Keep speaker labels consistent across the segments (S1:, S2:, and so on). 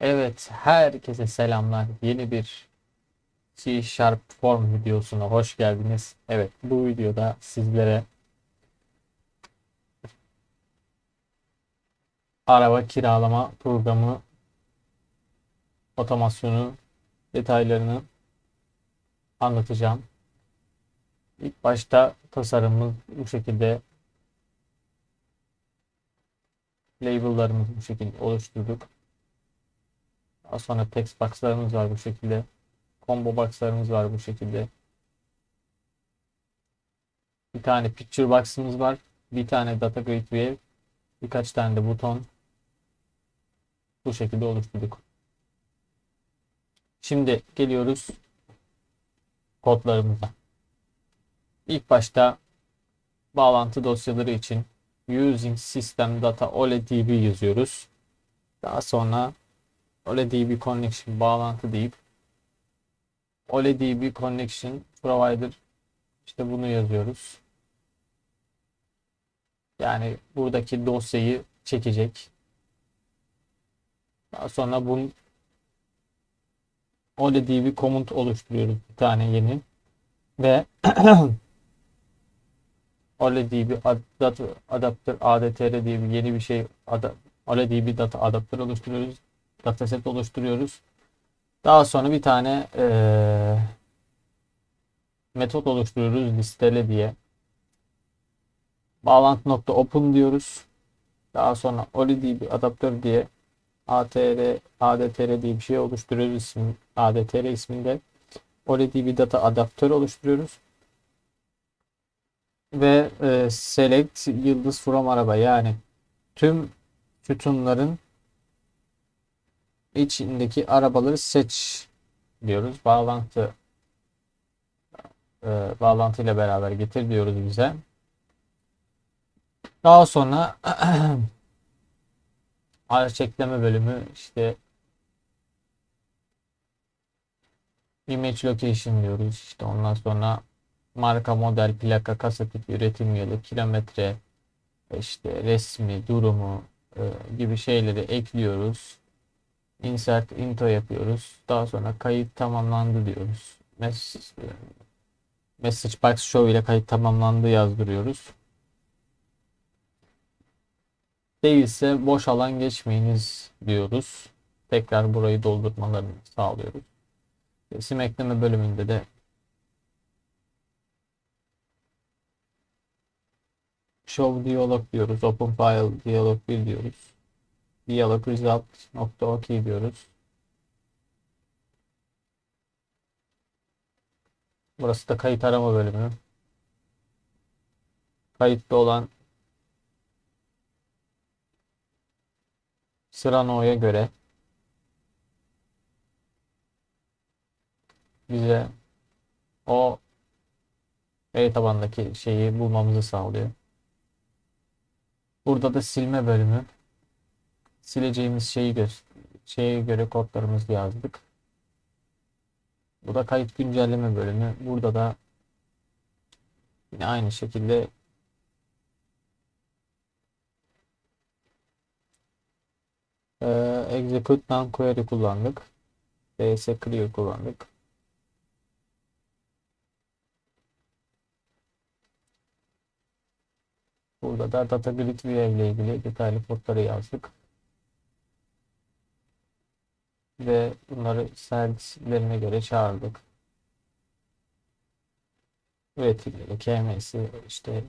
S1: Evet, herkese selamlar. Yeni bir C Sharp Form videosuna hoş geldiniz. Evet, bu videoda sizlere araba kiralama programı otomasyonu detaylarını anlatacağım. İlk başta tasarımımız bu şekilde label'larımızı bu şekilde oluşturduk. Daha sonra text box'larımız var bu şekilde. Combo box'larımız var bu şekilde. Bir tane picture box'ımız var. Bir tane data grid view. Birkaç tane de buton. Bu şekilde oluşturduk. Şimdi geliyoruz kodlarımıza. İlk başta bağlantı dosyaları için using system data OLEDB yazıyoruz. Daha sonra OLEDB connection bağlantı deyip OLEDB connection provider işte bunu yazıyoruz. Yani buradaki dosyayı çekecek. Daha sonra bunun OLEDB komut oluşturuyoruz bir tane yeni ve OLEDB data adapter ADTR diye bir yeni bir şey OLEDB data adapter oluşturuyoruz dataset oluşturuyoruz. Daha sonra bir tane eee, metot oluşturuyoruz listele diye. Bağlantı nokta open diyoruz. Daha sonra OLEDB adaptör diye ATR, ADTR diye bir şey oluşturuyoruz isim, ADTR isminde. OLEDB data adaptör oluşturuyoruz. Ve e, select yıldız from araba yani tüm sütunların içindeki arabaları seç diyoruz. Bağlantı e, bağlantı ile beraber getir diyoruz bize. Daha sonra araç ekleme bölümü işte image location diyoruz. İşte ondan sonra marka, model, plaka, kasa tipi, üretim yılı, kilometre, işte resmi, durumu e, gibi şeyleri ekliyoruz insert into yapıyoruz. Daha sonra kayıt tamamlandı diyoruz. Mes message box show ile kayıt tamamlandı yazdırıyoruz. Değilse boş alan geçmeyiniz diyoruz. Tekrar burayı doldurmalarını sağlıyoruz. Resim ekleme bölümünde de show diyalog diyoruz. Open file diyalog 1 diyoruz. Diyalog result nokta ok diyoruz. Burası da kayıt arama bölümü. Kayıtlı olan Sırano'ya göre bize o veri tabandaki şeyi bulmamızı sağlıyor. Burada da silme bölümü sileceğimiz şeyi gö şeye göre kodlarımızı yazdık. Bu da kayıt güncelleme bölümü. Burada da yine aynı şekilde e, execute non query kullandık. ds clear kullandık. Burada da data grid view ile ilgili detaylı kodları yazdık. Ve bunları servislerine göre çağırdık. Üretimleri, KM'si, işte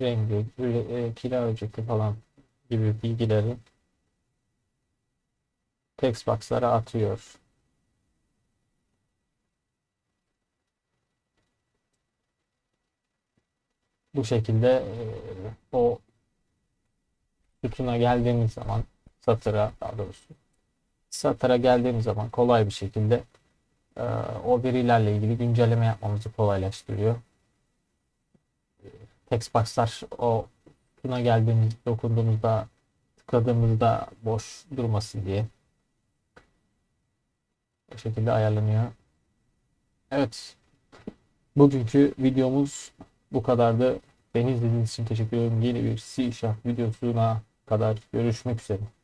S1: rengi, e, kira ücreti falan gibi bilgileri text box'lara atıyor. Bu şekilde e, o sütuna geldiğimiz zaman satıra daha doğrusu satıra geldiğimiz zaman kolay bir şekilde e, o verilerle ilgili güncelleme yapmamızı kolaylaştırıyor. Textbox'lar o buna geldiğimiz dokunduğumuzda tıkladığımızda boş durmasın diye bu şekilde ayarlanıyor. Evet. Bugünkü videomuz bu kadardı. Beni izlediğiniz için teşekkür ederim. Yeni bir C Sharp videosuna kadar görüşmek üzere.